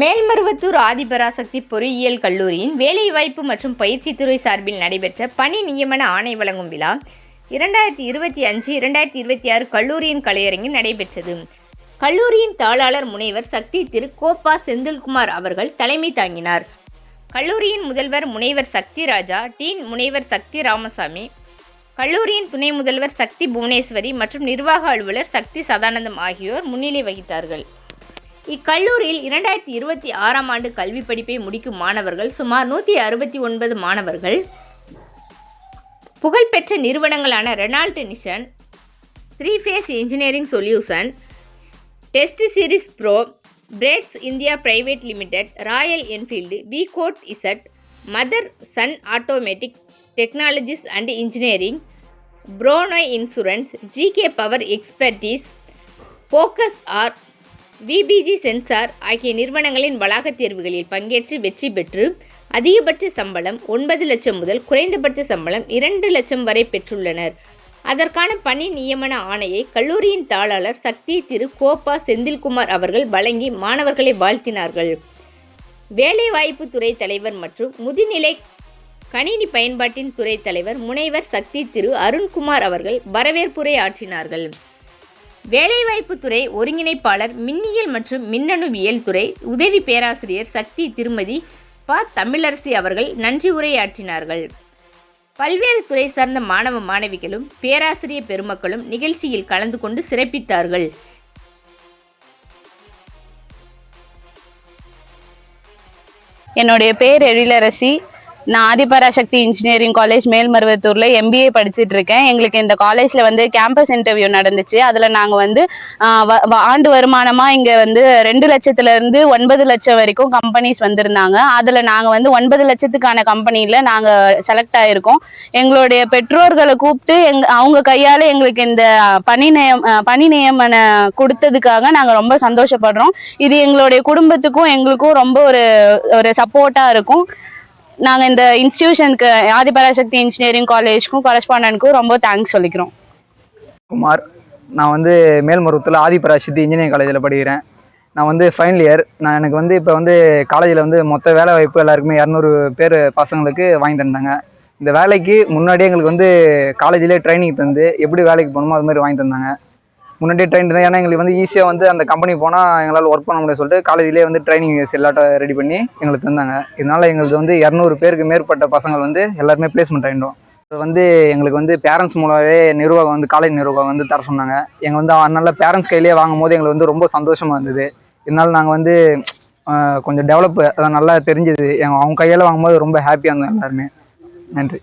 மேல்மருவத்தூர் ஆதிபராசக்தி பொறியியல் கல்லூரியின் வேலைவாய்ப்பு மற்றும் பயிற்சித்துறை சார்பில் நடைபெற்ற பணி நியமன ஆணை வழங்கும் விழா இரண்டாயிரத்தி இருபத்தி அஞ்சு இரண்டாயிரத்தி இருபத்தி ஆறு கல்லூரியின் கலையரங்கில் நடைபெற்றது. கல்லூரியின் தாளாளர் முனைவர் சக்தி திரு. கோப்பா செந்தில்குமார் அவர்கள் தலைமை தாங்கினார். கல்லூரியின் முதல்வர் முனைவர் சக்தி ராஜா டீன் முனைவர் சக்தி ராமசாமி கல்லூரியின் துணை முதல்வர் சக்தி புவனேஸ்வரி மற்றும் நிர்வாக அலுவலர் சக்தி சதானந்தம் ஆகியோர் முன்னிலை வகித்தார்கள். இக்கல்லூரியில் இரண்டாயிரத்தி இருபத்தி ஆறாம் ஆண்டு கல்வி படிப்பை முடிக்கும் மாணவர்கள் சுமார் நூற்றி அறுபத்தி ஒன்பது மாணவர்கள். புகழ்பெற்ற நிறுவனங்களான Renault Nissan three phase engineering solution test series pro brakes India private limited royal Enfield V code Z mother son automatic technologies and engineering ப்ரோனோய் insurance GK power expertise focus R VBG sensor ஆகிய நிறுவனங்களின் வளாகத் தேர்வுகளில் பங்கேற்று வெற்றி பெற்று அதிகபட்ச சம்பளம் ஒன்பது லட்சம் முதல் குறைந்தபட்ச சம்பளம் இரண்டு லட்சம் வரை பெற்றுள்ளனர். அதற்கான பணி நியமன ஆணையை கல்லூரியின் தாளாளர் சக்தி திரு கோபா செந்தில்குமார் அவர்கள் வழங்கி மாணவர்களை வாழ்த்தினார்கள். வேலைவாய்ப்பு துறை தலைவர் மற்றும் முதுநிலை கணினி பயன்பாட்டின் துறை தலைவர் முனைவர் சக்தி திரு அருண்குமார் அவர்கள் வரவேற்புரை ஆற்றினார்கள். வேலைவாய்ப்புத்துறை ஒருங்கிணைப்பாளர் மின்னியல் மற்றும் மின்னணுவியல் துறை உதவி பேராசிரியர் சக்தி திருமதி ப. தமிழரசி அவர்கள் நன்றி உரையாற்றினார்கள். பல்வேறு துறை சார்ந்த மாணவ மாணவிகளும் பேராசிரியர் பெருமக்களும் நிகழ்ச்சியில் கலந்து கொண்டு சிறப்பித்தார்கள். என்னுடைய பேர் எழிலரசி. நான் ஆதிபராசக்தி இன்ஜினியரிங் காலேஜ் மேல்மருவத்தூர்ல எம்பிஏ படிச்சுட்டு இருக்கேன். எங்களுக்கு இந்த காலேஜ்ல வந்து கேம்பஸ் இன்டர்வியூ நடந்துச்சு. அதுல நாங்க வந்து வ- வ- ஆண்டு வருமானமா இங்க வந்து ரெண்டு லட்சத்துல இருந்து ஒன்பது லட்சம் வரைக்கும் கம்பெனிஸ் வந்திருந்தாங்க. அதுல நாங்க வந்து ஒன்பது லட்சத்துக்கான கம்பெனில நாங்க செலக்ட் ஆயிருக்கோம். எங்களுடைய பெற்றோர்களை கூப்பிட்டு எங்க அவங்க கையால எங்களுக்கு இந்த பணி நியம் பணி நியமன கொடுத்ததுக்காக நாங்க ரொம்ப சந்தோஷப்படுறோம். இது எங்களுடைய குடும்பத்துக்கும் எங்களுக்கும் ரொம்ப ஒரு ஒரு சப்போர்ட்டா இருக்கும். நாங்க இந்த இன்ஸ்டிடியூஷனுக்கு ஆதிபராசக்தி இன்ஜினியரிங் காலேஜ்க்கும் கரஸ்பாண்டன்ட்க்கும் ரொம்ப தேங்க்ஸ் சொல்லிக்கிறோம். குமார் நான் வந்து மேல்மருவத்தில் ஆதிபராசக்தி இன்ஜினியரிங் காலேஜில் படிக்கிறேன். நான் வந்து ஃபைனல் இயர் நான் எனக்கு வந்து இப்போ வந்து காலேஜில் வந்து மொத்த வேலை வாய்ப்பு எல்லாருக்குமே இரநூறு பேர் பசங்களுக்கு வாங்கி தந்தாங்க இந்த வேலைக்கு முன்னாடியே எங்களுக்கு வந்து காலேஜிலே ட்ரைனிங் தந்து எப்படி வேலைக்கு போகணுமோ அது மாதிரி வாங்கி தந்தாங்க. முன்னாடியே ட்ரெயின் இருந்தால் ஏன்னா எங்களுக்கு வந்து ஈஸியாக வந்து அந்த கம்பெனி போனால் எங்களால் ஒர்க் பண்ண முடியாது சொல்லிட்டு காலேஜ்லேயே வந்து ட்ரைனிங் எல்லாட்டும் ரெடி பண்ணி எங்களுக்கு தந்தாங்க. இதனால் எங்களுக்கு வந்து இரநூறு பேருக்கு மேற்பட்ட பசங்கள் வந்து எல்லாருமே பிளேஸ்மெண்ட் ஆகிடும் அது வந்து எங்களுக்கு வந்து பேரண்ட்ஸ் மூலமாகவே நிர்வாகம் வந்து காலேஜ் நிர்வாகம் வந்து தர சொன்னாங்க. எங்கள் வந்து அதனால பேரண்ட்ஸ் கையிலேயே வாங்கும் போது எங்களுக்கு வந்து ரொம்ப சந்தோஷமாக இருந்தது. இதனால் நாங்கள் வந்து கொஞ்சம் டெவலப் அதான் நல்லா தெரிஞ்சது. எங்கள் அவங்க கையால் வாங்கும்போது ரொம்ப ஹாப்பியாக இருந்தோம் எல்லாருமே. நன்றி.